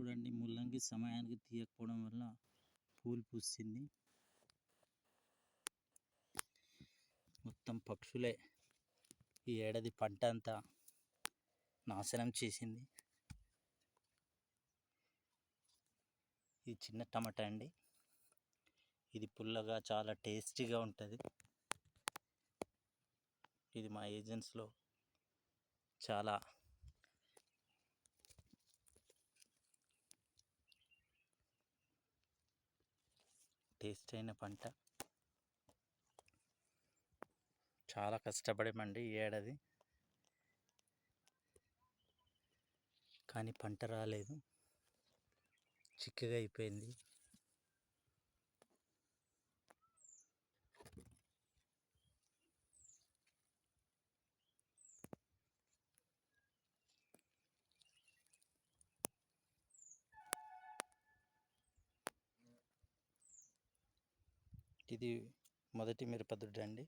చూడండి ముల్లంగి సమయానికి తీయకపోవడం వల్ల పూలు పూసింది. మొత్తం పక్షులే. ఈ ఏడాది పంట అంతా నాశనం చేసింది. ఇది చిన్న టమాటా అండి. ఇది పుల్లగా చాలా టేస్టీగా ఉంటుంది. ఇది మా ఏజెన్స్లో చాలా టేస్ట్ అయిన పంట. చాలా కష్టపడామండి ఈ ఏడాది. కానీ పంట రాలేదు. చిక్కగా అయిపోయింది. ఇది మొదటి మిరపదొడ్డి అండి.